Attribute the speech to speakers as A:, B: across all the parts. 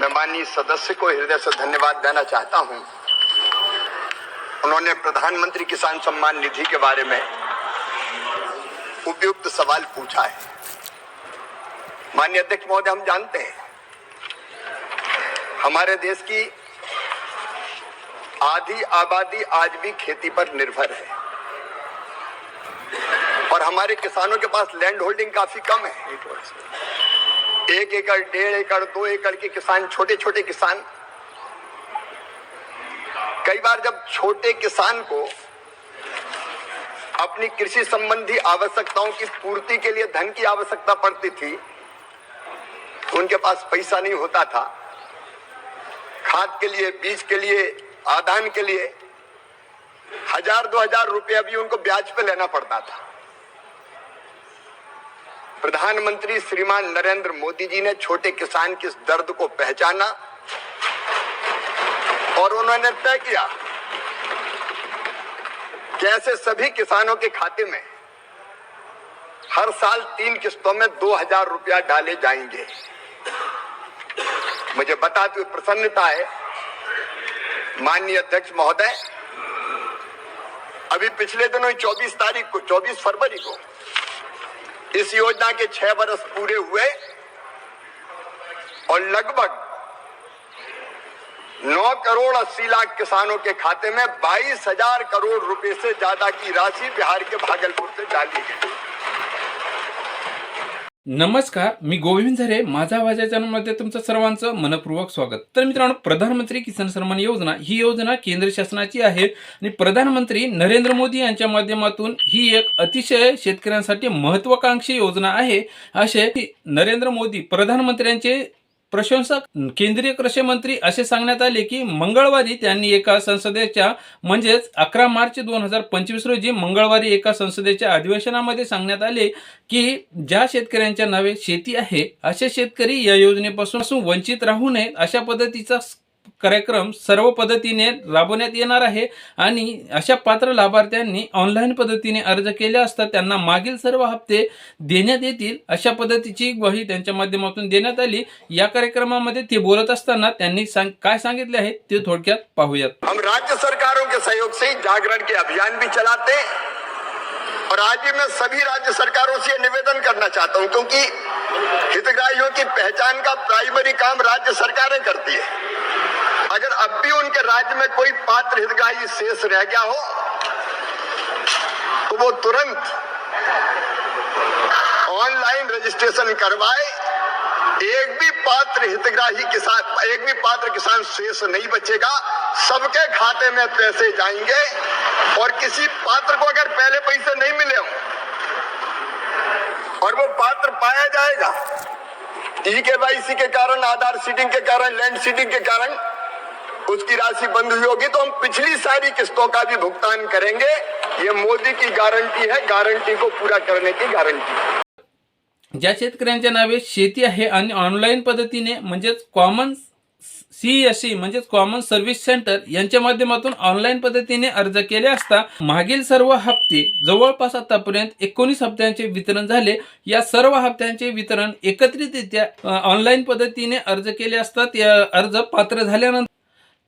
A: मैं माननीय सदस्य को हृदय से धन्यवाद देना चाहता हूँ। उन्होंने प्रधानमंत्री किसान सम्मान निधि के बारे में उपयुक्त सवाल पूछा है। माननीय अध्यक्ष महोदय, हम जानते हैं, हमारे देश की आधी आबादी आज भी खेती पर निर्भर है। और हमारे किसानों के पास लैंड होल्डिंग काफ़ी कम है। एक एकड़, डेढ़ एकड़, दो एकड़ के किसान छोटे छोटे किसान। कई बार जब छोटे किसान को अपनी कृषि संबंधी आवश्यकताओं की पूर्ति के लिए धन की आवश्यकता पड़ती थी तो उनके पास पैसा नहीं होता था। खाद के लिए, बीज के लिए, आदान के लिए, हज़ार, दो हज़ार रुपया भी उनको ब्याज पे लेना पड़ता था। प्रधानमंत्री श्रीमान नरेंद्र मोदी जी ने छोटे किसान के इस दर्द को पहचाना और उन्होंने तय किया कि ऐसे सभी किसानों के खाते में हर साल तीन किस्तों में दो हज़ार रुपया डाले जाएँगे। मुझे बताते हुए प्रसन्नता है। माननीय अध्यक्ष महोदय, अभी पिछले दिनों 24 तारीख को 24 फरवरी को इस योजना के छह वर्ष पूरे हुए और लगभग 9 करोड़ 80 लाख किसानों के खाते में बाईस हज़ार करोड़ रुपए से ज़्यादा की राशि बिहार के भागलपुर से डाली गई।
B: नमस्कार मी गोविंद झरे. माझा आवाज चॅनलमध्ये तुमचं सर्वांचं मनपूर्वक स्वागत. तर मित्रांनो प्रधानमंत्री किसान सन्मान योजना ही योजना केंद्र शासनाची आहे आणि प्रधानमंत्री नरेंद्र मोदी यांच्या माध्यमातून ही एक अतिशय शेतकऱ्यांसाठी महत्वाकांक्षी योजना आहे. असे नरेंद्र मोदी प्रधानमंत्र्यांचे प्रशंसक. केंद्रीय कृषी मंत्री असे सांगण्यात आले की मंगळवारी त्यांनी एका संसदेच्या म्हणजेच अकरा मार्च दोन हजार पंचवीस रोजी मंगळवारी एका संसदेच्या अधिवेशनामध्ये सांगण्यात आले की ज्या शेतकऱ्यांच्या नावे शेती आहे असे शेतकरी या योजनेपासून वंचित राहू नयेत अशा पद्धतीचा कार्यक्रम सर्व पद्धतीने राबवण्यात येणार आहे आणि अशा पात्र लाभार्थ्यांनी ऑनलाईन पद्धतीने अर्ज केले असता त्यांना मागील सर्व हप्ते देण्यात येतील. अशा पद्धतीची ग्वाही त्यांच्या माध्यमातून देण्यात आली. या कार्यक्रमामध्ये ते बोलत असताना त्यांनी सांग काय सांगितले आहे ते थोडक्यात पाहूयात.
A: हम राज्य सरकारों के सहयोग से जागरण के अभियान भी चलाते और आज मैं सभी राज्य सरकारों से निवेदन करना चाहता हूं क्योंकि हितग्राहियों की पहचान का प्राइमरी काम राज्य सरकारें करती है। अगर अब भी उनके राज्य में कोई पात्र हितग्राही शेष रह गया हो तो वो तुरंत ऑनलाइन रजिस्ट्रेशन करवाए। एक भी पात्र हितग्राही किसान, एक भी पात्र किसान शेष नहीं बचेगा। सबके खाते में पैसे जाएँगे और किसी पात्र को अगर पहले पैसे नहीं मिले हो, और वो पात्र पाया जाएगा ई के वाई सी के कारण, आधार सीडिंग के कारण, लैंड सीटिंग के कारण उसकी राशि बंद हुई होगी तो हम पिछली सारी किस्तों का भी भुगतान करेंगे। ये मोदी की गारंटी है गारंटी को पूरा करने की गारंटी।
B: ज्या शेतकऱ्यांच्या नावे शेती आहे आणि ऑनलाईन पद्धतीने म्हणजेच कॉमन सी एस सी म्हणजेच कॉमन सर्व्हिस सेंटर यांच्या माध्यमातून ऑनलाईन पद्धतीने अर्ज केले असता मागील सर्व हप्ते जवळपास आतापर्यंत एकोणीस हप्त्यांचे वितरण झाले. या सर्व हप्त्यांचे वितरण एकत्रितरित्या ऑनलाईन पद्धतीने अर्ज केले असता ते अर्ज पात्र झाल्यानंतर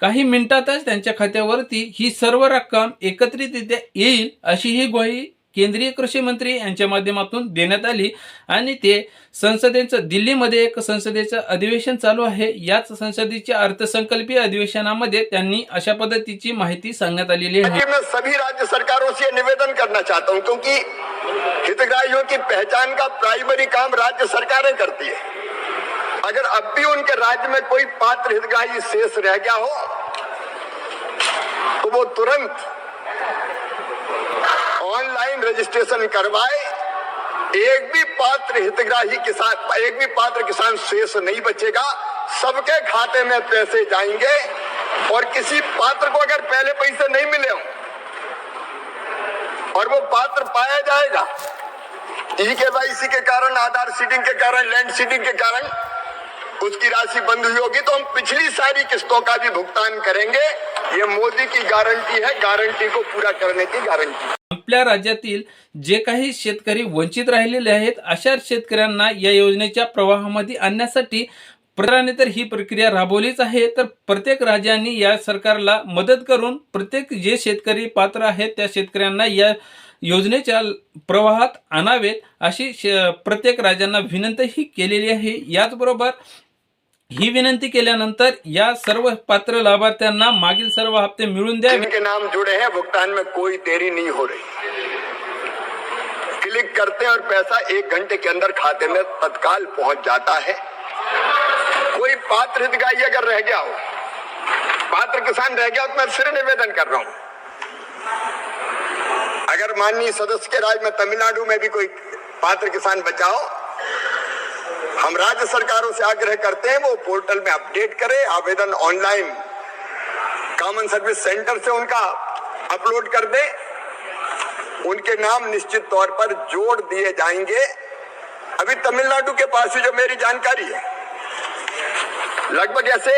B: काही मिनिटातच त्यांच्या खात्यावरती ही सर्व रक्कम एकत्रितरित्या येईल अशी ही ग्वाही केंद्रीय कृषी मंत्री यांच्या माध्यमातून देण्यात आली आणि ते संसदेचं दिल्लीमध्ये एक संसदेचं अधिवेशन चालू आहे. याच संसदेच्या अर्थसंकल्पीय अधिवेशनामध्ये त्यांनी अशा पद्धतीची माहिती सांगण्यात आलेली आहे.
A: मैं सभी राज्य सरकारों से निवेदन करना चाहता हूं क्योंकि हितग्राहियों की पहचान का प्राइमरी काम राज्य सरकारें करती है। अगर अब भी उनके राज्य में कोई पात्र हितग्राही शेष रह गया हो तो वो तुरंत ऑनलाइन रजिस्ट्रेशन करवाए। एक भी पात्र हितग्राही किसान, एक भी पात्र किसान शेष नहीं बचेगा। सबके खाते में पैसे जाएँगे और किसी पात्र को अगर पहले पैसे नहीं मिले हो, और वो पात्र पाया जाएगा, ई के वाई सी के कारण, आधार सीडिंग के कारण, लैंड सीडिंग के कारण उसकी राशि बंद हुई होगी तो हम पिछली सारी किस्तों का भी भुगतान करेंगे। ये मोदी की गारंटी है गारंटी को पूरा करने की गारंटी।
B: आपल्या राज्यातील जे काही शेतकरी वंचित राहिलेले आहेत अशा शेतकऱ्यांना या योजनेच्या प्रवाहामध्ये आणण्यासाठी प्रधानाने तर ही प्रक्रिया राबवलीच आहे तर प्रत्येक राज्यांनी या सरकारला मदत करून प्रत्येक जे शेतकरी पात्र आहेत त्या शेतकऱ्यांना या योजनेच्या प्रवाहात आणावेत अशी श- प्रत्येक राज्यांना विनंतीही केलेली आहे. याचबरोबर ही विनंती केल्यानंतर या सर्व पात्र लाभार्थ्यांना मागील सर्व हप्ते मिळून द्यावे.
A: जिनके नाम जुड़े हैं, भुगतान में कोई देरी नहीं हो रही। क्लिक करते हैं और पैसा एक घंटे के अंदर खाते में तत्काल पहुँच जाता है। कोई पात्र हितग्राही अगर रह गया हो, पात्र किसान रह गया तो मैं फिर निवेदन कर रहा हूँ। अगर माननीय सदस्य के राज्य में तमिलनाडु में भी कोई पात्र किसान बचाओ हम राज्य सरकारों से आग्रह करते हैं वो पोर्टल में अपडेट करें, आवेदन ऑनलाइन कॉमन सर्विस सेंटर से उनका अपलोड कर दे। उनके नाम निश्चित तौर पर जोड़ दिए जाएँगे। अभी तमिलनाडु के पास ही जो मेरी जानकारी है, लगभग ऐसे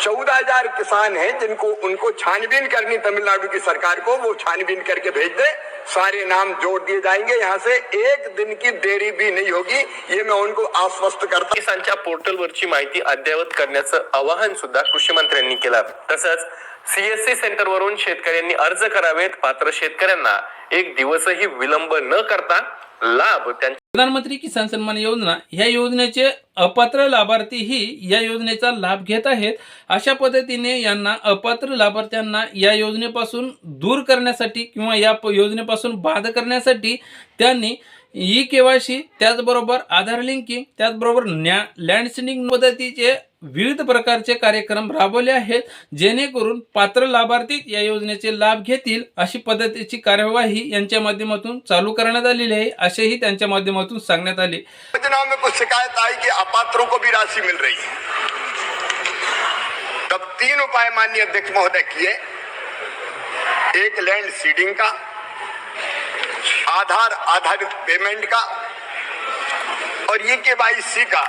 A: चौदह हज़ार किसान हैं जिनको, उनको छानबीन करनी तमिलनाडु की सरकार को, वो छानबीन करके भेज दे। सारे नाम जोड़ दिए जाएंगे। यहाँ से एक दिन की देरी भी नहीं होगी। ये मैं उनको आश्वस्त करता
C: किसानच्या पोर्टलवरची माहिती अद्ययावत करण्याचं आवाहन सुद्धा कृषी मंत्र्यांनी केलं. तसंच सीएससी सेंटरवरून शेतकऱ्यांनी अर्ज करावेत. पात्र शेतकऱ्यांना एक दिवसही विलंब न करता लाभ
B: प्रधानमंत्री किसान सन्मान योजना या योजनेचे अपात्र लाभार्थीही या योजनेचा लाभ घेत आहेत. अशा पद्धतीने यांना अपात्र लाभार्थ्यांना या योजनेपासून दूर करण्यासाठी किंवा या योजनेपासून बाद करण्यासाठी त्यांनी ई केवायसी त्याचबरोबर आधार लिंकिंग त्याचबरोबर न्या लँड सिंडिंग विविध प्रकारचे कार्यक्रम राबवले आहेत जेणेकरून पात्र लाभार्थी या योजनेचे लाभ घेतील अशी पद्धतीची कार्यवाही यांच्या माध्यमातून चालू करण्यात आलेली आहे असेही त्यांच्या माध्यमातून सांगण्यात आले.
A: में कुछ शिकायत आई कि अपात्रों को भी राशि मिल रही है। तब तीन उपाय माननीय अध्यक्ष महोदय किए। एक लैंड सीडिंग का। आधार आधारित पेमेंट का और ये के का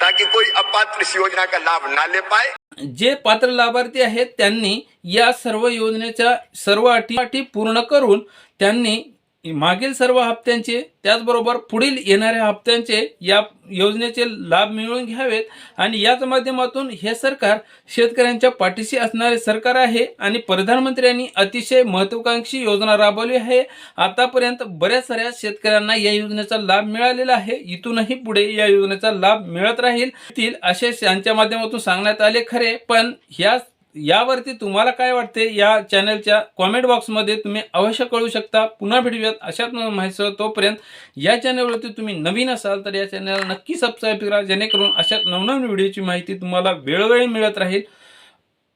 A: ताकि कोई अपात्र इस योजना का लाभ ना ले पाए।
B: जे पात्र लाभार्थी आहेत त्यांनी या सर्व योजनेच्या सर्व अटी अटी पूर्ण करून त्यांनी मागील सर्व हप्त्यांचे त्याचबरोबर पुढील येणाऱ्या हप्त्यांचे या योजनेचे लाभ मिळवून घ्यावेत आणि याच माध्यमातून हे सरकार शेतकऱ्यांच्या पाठीशी असणारे सरकार आहे आणि प्रधानमंत्र्यांनी अतिशय महत्वाकांक्षी योजना राबवली आहे. आतापर्यंत बऱ्याच साऱ्या शेतकऱ्यांना या योजनेचा लाभ मिळालेला आहे. इथूनही पुढे या योजनेचा लाभ मिळत राहील. असे यांच्या माध्यमातून सांगण्यात आले खरे पण ह्या यावरती तुम्हाला काय वाटते या चॅनलच्या कॉमेंट बॉक्समध्ये तुम्ही अवश्य कळू शकता. पुन्हा भेटूयात अशाच माहिती तोपर्यंत या चॅनलवरती तुम्ही नवीन असाल तर या चॅनलला नक्की सबस्क्राईब करा. जेणेकरून अशा नवनवीन व्हिडिओची माहिती तुम्हाला वेळोवेळी मिळत राहील.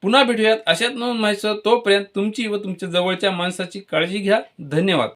B: पुन्हा भेटूयात अशाच नवीन माहिती तोपर्यंत तुमची व तुमच्या जवळच्या माणसाची काळजी घ्या. धन्यवाद.